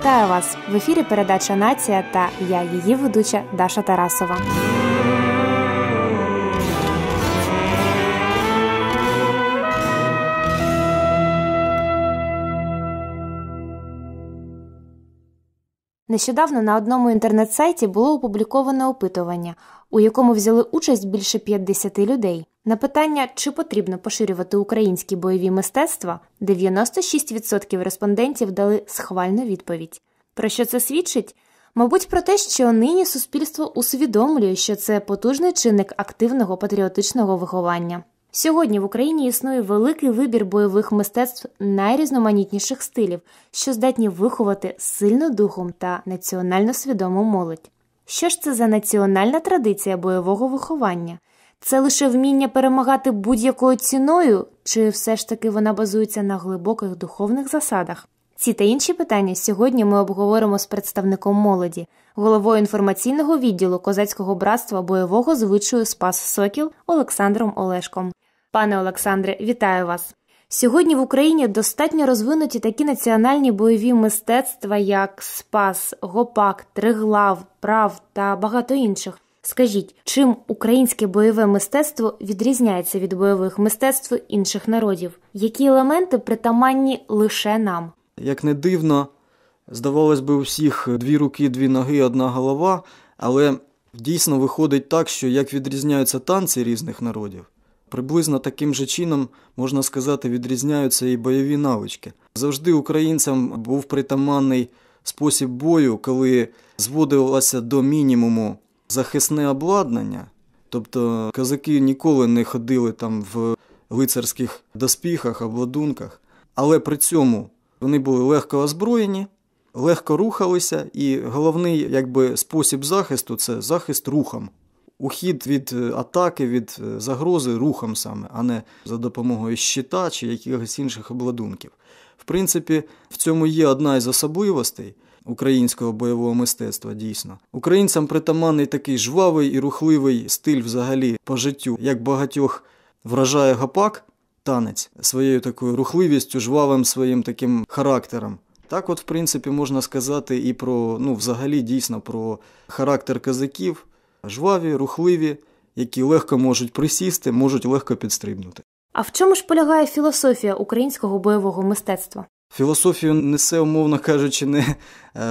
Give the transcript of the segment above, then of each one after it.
Вітаю вас в ефірі. Передача Нація та я, її ведуча Даша Тарасова. Нещодавно на одному інтернет-сайті було опубліковане опитування, у якому взяли участь більше 50 людей. На питання, чи потрібно поширювати українські бойові мистецтва, 96% респондентів дали схвальну відповідь. Про що це свідчить? Мабуть, про те, що нині суспільство усвідомлює, що це потужний чинник активного патріотичного виховання. Сьогодні в Україні існує великий вибір бойових мистецтв найрізноманітніших стилів, що здатні виховати сильну духом та національно свідому молодь. Що ж це за національна традиція бойового виховання? Це лише вміння перемагати будь-якою ціною, чи все ж таки вона базується на глибоких духовних засадах? Ці та інші питання сьогодні ми обговоримо з представником молоді, головою інформаційного відділу козацького братства бойового звичаю Спас Сокіл Олександром Олешком. Пане Олександре, вітаю вас! Сьогодні в Україні достатньо розвинуті такі національні бойові мистецтва, як Спас, Гопак, Триглав, Прав та багато інших. Скажіть, чим українське бойове мистецтво відрізняється від бойових мистецтв інших народів? Які елементи притаманні лише нам? Як не дивно, здавалось би, у всіх дві руки, дві ноги, одна голова, але дійсно виходить так, що як відрізняються танці різних народів, приблизно таким же чином, можна сказати, відрізняються і бойові навички. Завжди українцям був притаманний спосіб бою, коли зводилося до мінімуму захисне обладнання, тобто козаки ніколи не ходили там в лицарських доспіхах, обладунках, але при цьому вони були легко озброєні, легко рухалися, і головний якби, спосіб захисту це захист рухом. Ухід від атаки, від загрози рухом саме, а не за допомогою щита чи якихось інших обладунків. В принципі, в цьому є одна із особливостей українського бойового мистецтва дійсно. Українцям притаманний такий жвавий і рухливий стиль взагалі по життю, як багатьох вражає гопак, танець своєю такою рухливістю, жвавим своїм таким характером. Так, от, в принципі, можна сказати і про, ну, взагалі, дійсно, про характер козаків, жваві, рухливі, які легко можуть присісти, можуть легко підстрибнути. А в чому ж полягає філософія українського бойового мистецтва? Філософію несе, умовно кажучи, не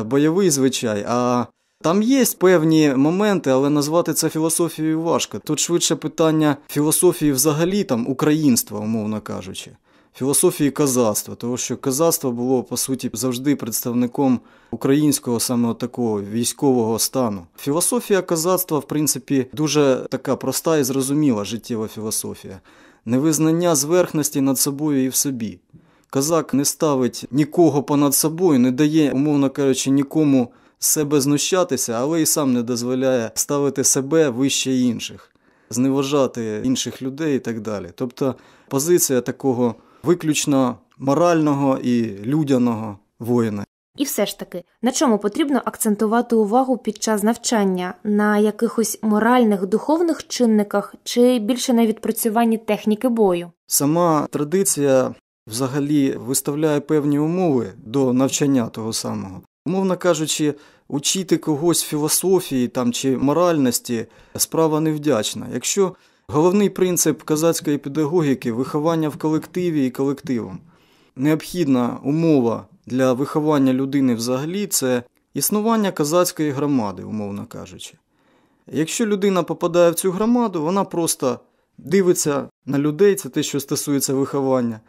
бойовий звичай, а там є певні моменти, але назвати це філософією важко. Тут швидше питання філософії взагалі там українства, умовно кажучи, філософії козацтва, тому що козацтво було по суті завжди представником українського саме такого військового стану. Філософія козацтва, в принципі, дуже така проста і зрозуміла життєва філософія, невизнання зверхності над собою і в собі. Козак не ставить нікого понад собою, не дає, умовно кажучи, нікому себе знущатися, але і сам не дозволяє ставити себе вище інших, зневажати інших людей і так далі. Тобто позиція такого виключно морального і людяного воїна. І все ж таки, на чому потрібно акцентувати увагу під час навчання на якихось моральних духовних чинниках чи більше на відпрацюванні техніки бою? Сама традиція взагалі виставляє певні умови до навчання того самого. Умовно кажучи, учити когось філософії там чи моральності справа невдячна. Якщо головний принцип казацької педагогіки виховання в колективі і колективом, необхідна умова для виховання людини взагалі це існування казацької громади, умовно кажучи. Якщо людина попадає в цю громаду, вона просто дивиться на людей, це те, що стосується виховання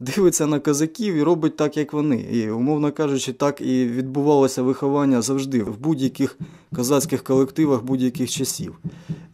дивиться на козаків і робить так, як вони. І, умовно кажучи, так і відбувалося виховання завжди в будь-яких козацьких колективах будь-яких часів.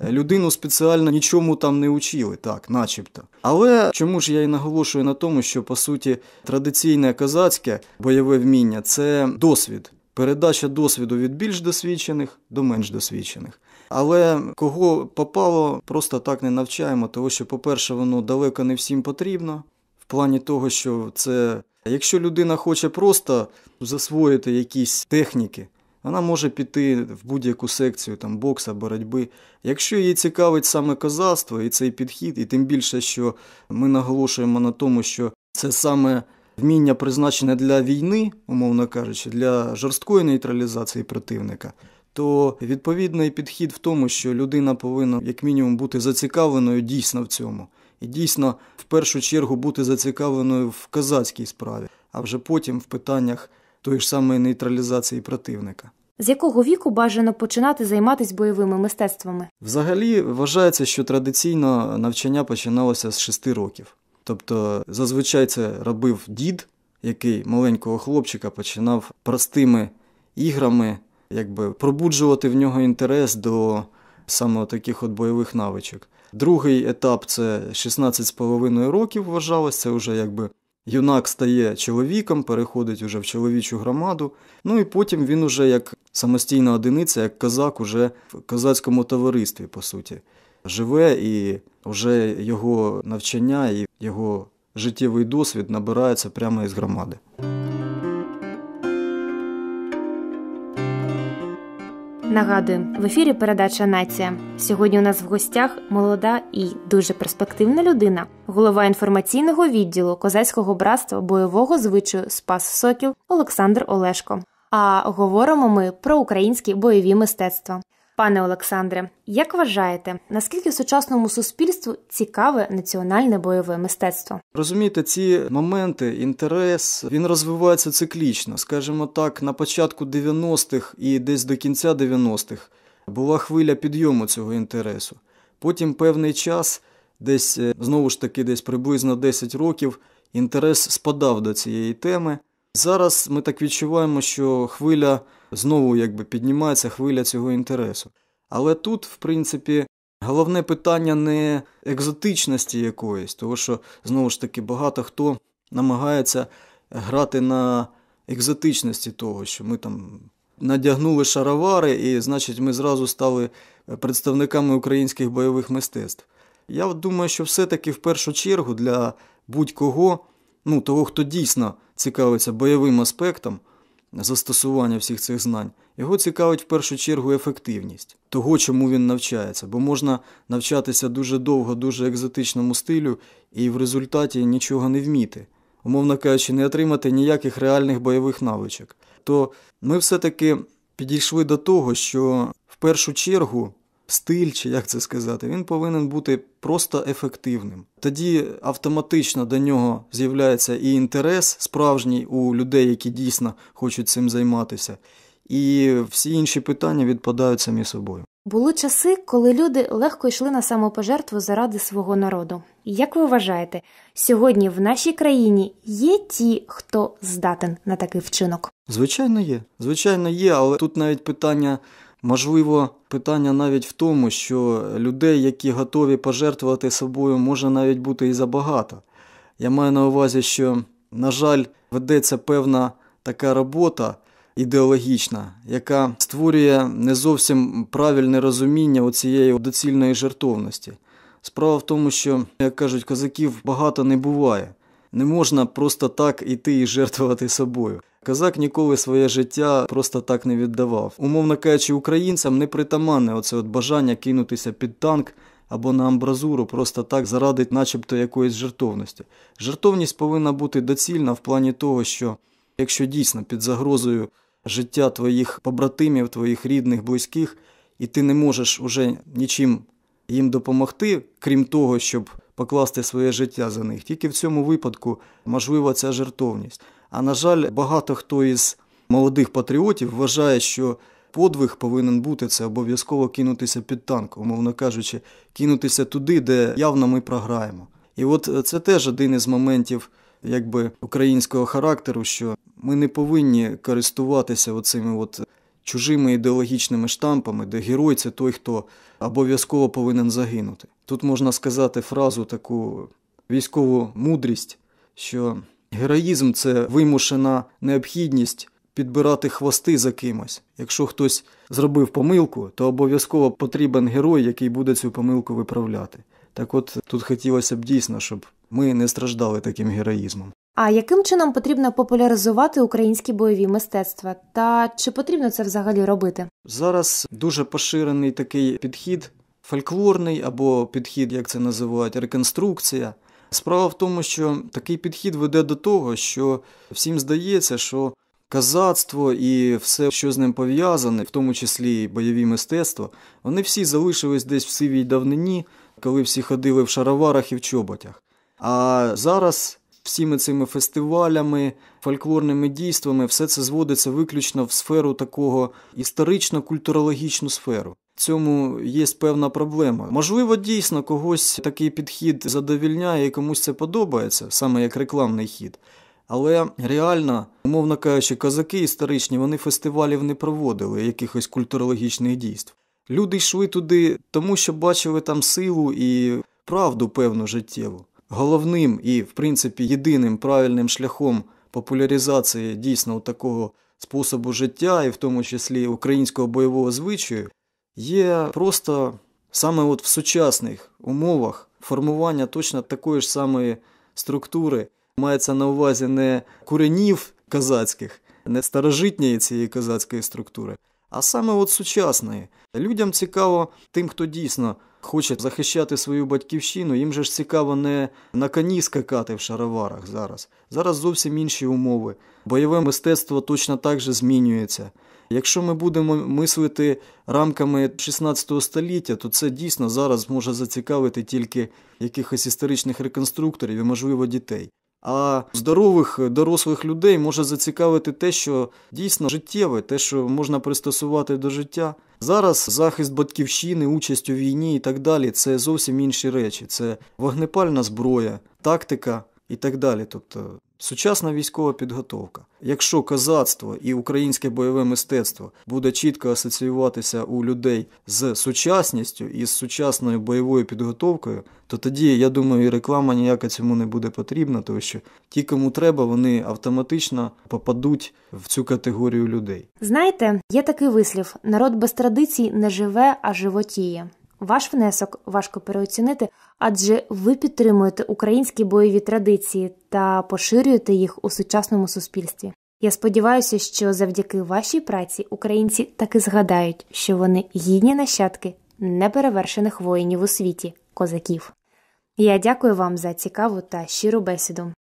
Людину спеціально нічому там не учили, так, начебто. Але чому ж я і наголошую на тому, що по суті традиційне козацьке бойове вміння це досвід. Передача досвіду від більш досвідчених до менш досвідчених. Але кого попало, просто так не навчаємо, тому що, по-перше, воно далеко не всім потрібно плані того, що це, якщо людина хоче просто засвоїти якісь техніки, вона може піти в будь-яку секцію там бокса, боротьби. Якщо її цікавить саме козацтво і цей підхід, і тим більше, що ми наголошуємо на тому, що це саме вміння призначене для війни, умовно кажучи, для жорсткої нейтралізації противника, то відповідний підхід в тому, що людина повинна як мінімум бути зацікавленою дійсно в цьому, і дійсно в першу чергу бути зацікавленою в козацькій справі, а вже потім в питаннях тої ж самої нейтралізації противника. З якого віку бажано починати займатися бойовими мистецтвами? Взагалі вважається, що традиційно навчання починалося з 6 років. Тобто зазвичай це робив дід, який маленького хлопчика починав простими іграми, якби пробуджувати в нього інтерес до саме таких от бойових навичок. Другий етап це 16,5 років вважалось, це вже якби юнак стає чоловіком, переходить уже в чоловічу громаду. Ну і потім він уже як самостійна одиниця, як козак, уже в козацькому товаристві, по суті, живе і вже його навчання і його життєвий досвід набирається прямо із громади. Нагадую, в ефірі передача Нація. Сьогодні у нас в гостях молода і дуже перспективна людина, голова інформаційного відділу козацького братства бойового звичаю Спас Сокіл Олександр Олешко. А говоримо ми про українські бойові мистецтва. Пане Олександре, як вважаєте, наскільки сучасному суспільству цікаве національне бойове мистецтво? Розумієте, ці моменти, інтерес він розвивається циклічно. Скажімо так, на початку 90-х і десь до кінця 90-х була хвиля підйому цього інтересу. Потім певний час, десь е, знову ж таки, десь приблизно 10 років, інтерес спадав до цієї теми. Зараз ми так відчуваємо, що хвиля знову якби піднімається хвиля цього інтересу. Але тут, в принципі, головне питання не екзотичності якоїсь, тому що, знову ж таки, багато хто намагається грати на екзотичності того, що ми там надягнули шаровари, і, значить, ми зразу стали представниками українських бойових мистецтв. Я думаю, що все-таки в першу чергу для будь-кого, ну, того, хто дійсно цікавиться бойовим аспектом, застосування всіх цих знань, його цікавить в першу чергу ефективність того, чому він навчається, бо можна навчатися дуже довго, дуже екзотичному стилю і в результаті нічого не вміти, умовно кажучи, не отримати ніяких реальних бойових навичок. То ми все-таки підійшли до того, що в першу чергу стиль, чи як це сказати, він повинен бути просто ефективним. Тоді автоматично до нього з'являється і інтерес справжній у людей, які дійсно хочуть цим займатися, і всі інші питання відпадають самі собою. Були часи, коли люди легко йшли на самопожертву заради свого народу. Як ви вважаєте, сьогодні в нашій країні є ті, хто здатен на такий вчинок? Звичайно, є. Звичайно, є, але тут навіть питання Можливо, питання навіть в тому, що людей, які готові пожертвувати собою, може навіть бути і забагато. Я маю на увазі, що, на жаль, ведеться певна така робота ідеологічна, яка створює не зовсім правильне розуміння цієї доцільної жертовності. Справа в тому, що, як кажуть, козаків багато не буває. Не можна просто так іти і жертвувати собою. Козак ніколи своє життя просто так не віддавав. Умовно кажучи, українцям не притаманне оце от бажання кинутися під танк або на амбразуру просто так заради начебто якоїсь жертовності. Жертовність повинна бути доцільна в плані того, що якщо дійсно під загрозою життя твоїх побратимів, твоїх рідних, близьких, і ти не можеш уже нічим їм допомогти, крім того, щоб покласти своє життя за них, тільки в цьому випадку можлива ця жертовність. А на жаль, багато хто із молодих патріотів вважає, що подвиг повинен бути це обов'язково кинутися під танк, умовно кажучи, кинутися туди, де явно ми програємо. І от це теж один із моментів якби українського характеру, що ми не повинні користуватися оцими от чужими ідеологічними штампами, де герой це той, хто обов'язково повинен загинути. Тут можна сказати фразу таку військову мудрість, що Героїзм це вимушена необхідність підбирати хвости за кимось. Якщо хтось зробив помилку, то обов'язково потрібен герой, який буде цю помилку виправляти. Так от тут хотілося б дійсно, щоб ми не страждали таким героїзмом. А яким чином потрібно популяризувати українські бойові мистецтва? Та чи потрібно це взагалі робити? Зараз дуже поширений такий підхід, фольклорний або підхід, як це називають, реконструкція Справа в тому, що такий підхід веде до того, що всім здається, що казацтво і все, що з ним пов'язане, в тому числі і бойові мистецтва, вони всі залишились десь в сивій давнині, коли всі ходили в шароварах і в чоботях. А зараз всіми цими фестивалями, фольклорними дійствами все це зводиться виключно в сферу такого історично-культурологічну сферу. Цьому є певна проблема. Можливо, дійсно когось такий підхід задовільняє і комусь це подобається, саме як рекламний хід. Але реально, умовно кажучи, козаки історичні вони фестивалів не проводили, якихось культурологічних дійств. Люди йшли туди, тому що бачили там силу і правду певну життєву. Головним і, в принципі, єдиним правильним шляхом популяризації дійсно такого способу життя, і в тому числі українського бойового звичаю, є просто саме от в сучасних умовах формування точно такої ж самої структури. Мається на увазі не куренів казацьких, не старожитньої цієї козацької структури, а саме от сучасної. Людям цікаво тим, хто дійсно хоче захищати свою батьківщину, їм же ж цікаво не на коні скакати в шароварах зараз. Зараз зовсім інші умови. Бойове мистецтво точно так же змінюється. Якщо ми будемо мислити рамками 16 століття, то це дійсно зараз може зацікавити тільки якихось історичних реконструкторів і, можливо, дітей. А здорових дорослих людей може зацікавити те, що дійсно життєве, те, що можна пристосувати до життя. Зараз захист батьківщини, участь у війні і так далі це зовсім інші речі. Це вогнепальна зброя, тактика і так далі. Тобто Сучасна військова підготовка. Якщо козацтво і українське бойове мистецтво буде чітко асоціюватися у людей з сучасністю і з сучасною бойовою підготовкою, то тоді, я думаю, і реклама ніяка цьому не буде потрібна, тому що ті, кому треба, вони автоматично попадуть в цю категорію людей. Знаєте, є такий вислів: народ без традицій не живе, а животіє. Ваш внесок важко переоцінити, адже ви підтримуєте українські бойові традиції та поширюєте їх у сучасному суспільстві. Я сподіваюся, що завдяки вашій праці українці таки згадають, що вони гідні нащадки неперевершених воїнів у світі, козаків. Я дякую вам за цікаву та щиру бесіду.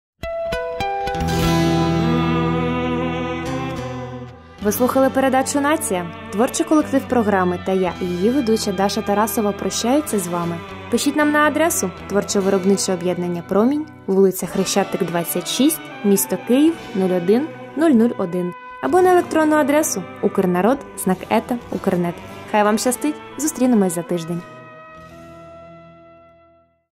Ви слухали передачу Нація, творчий колектив програми та я, і її ведуча Даша Тарасова прощаються з вами. Пишіть нам на адресу творчо-виробниче об'єднання Промінь, вулиця Хрещатик, 26, місто Київ 01001 або на електронну адресу Укрнарод, знак ета, Укрнет. Хай вам щастить! Зустрінемось за тиждень.